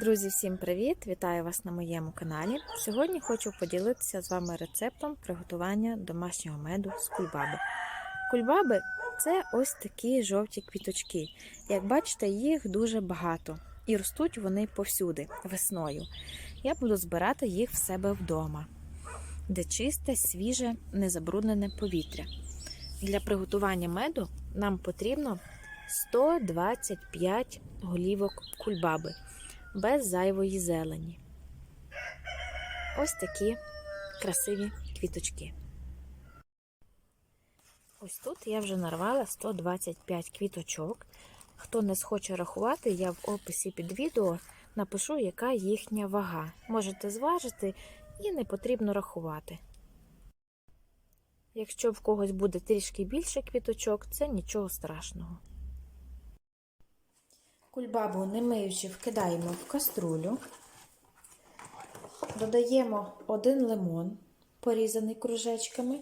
Друзі, всім привіт! Вітаю вас на моєму каналі. Сьогодні хочу поділитися з вами рецептом приготування домашнього меду з кульбаби. Кульбаби це ось такі жовті квіточки. Як бачите, їх дуже багато і ростуть вони повсюди весною. Я буду збирати їх в себе вдома, де чисте, свіже, незабруднене повітря. Для приготування меду нам потрібно 125 голівок кульбаби без зайвої зелені. Ось такі красиві квіточки. Ось тут я вже нарвала 125 квіточок. Хто не схоче рахувати, я в описі під відео напишу, яка їхня вага. Можете зважити і не потрібно рахувати. Якщо в когось буде трішки більше квіточок, це нічого страшного. Кульбабу, не миючи, вкидаємо в каструлю, додаємо один лимон, порізаний кружечками,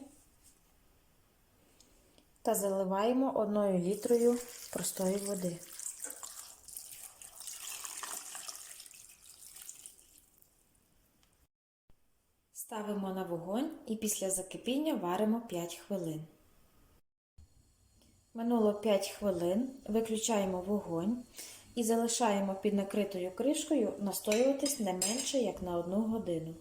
та заливаємо одною літрою простої води. Ставимо на вогонь і після закипіння варимо 5 хвилин. Минуло 5 хвилин, виключаємо вогонь і залишаємо під накритою кришкою настоюватись не менше, як на 1 годину.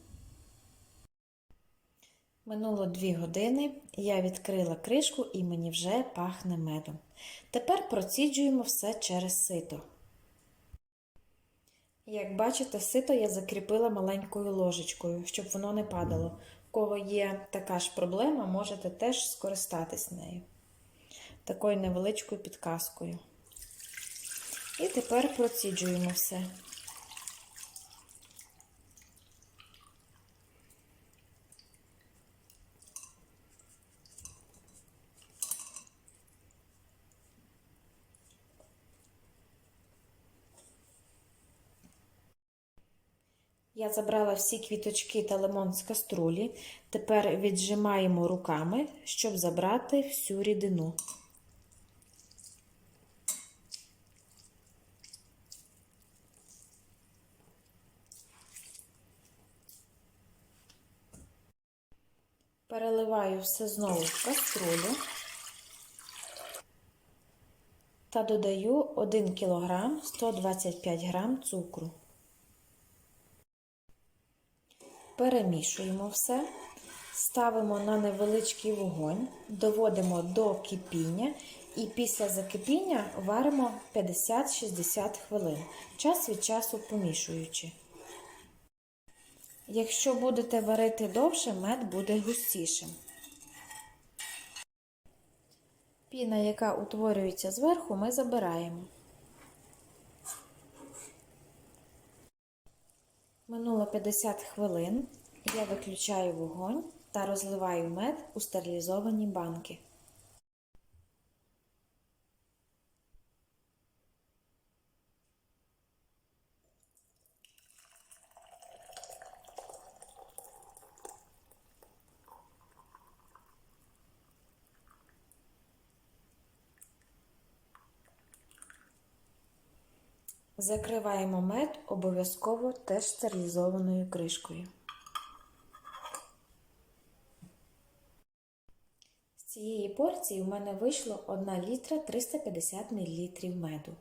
Минуло 2 години, я відкрила кришку і мені вже пахне медом. Тепер проціджуємо все через сито. Як бачите, сито я закріпила маленькою ложечкою, щоб воно не падало. У кого є така ж проблема, можете теж скористатись нею. Такою невеличкою підказкою. І тепер проціджуємо все. Я забрала всі квіточки та лимон з каструлі. Тепер віджимаємо руками, щоб забрати всю рідину. Переливаю все знову в каструлю та додаю 1 кг 125 г цукру. Перемішуємо все, ставимо на невеличкий вогонь, доводимо до кипіння і після закипіння варимо 50-60 хвилин, час від часу помішуючи. Якщо будете варити довше, мед буде густішим. Піна, яка утворюється зверху, ми забираємо. Минуло 50 хвилин. Я виключаю вогонь та розливаю мед у стерилізовані банки. Закриваємо мед обов'язково теж стерилізованою кришкою. З цієї порції у мене вийшло 1 літра 350 мл меду.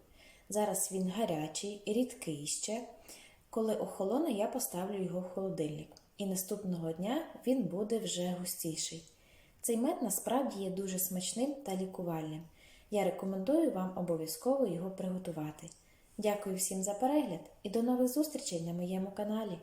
Зараз він гарячий, рідкий ще. Коли охолоне, я поставлю його в холодильник. І наступного дня він буде вже густіший. Цей мед насправді є дуже смачним та лікувальним. Я рекомендую вам обов'язково його приготувати. Дякую всім за перегляд і до нових зустрічей на моєму каналі.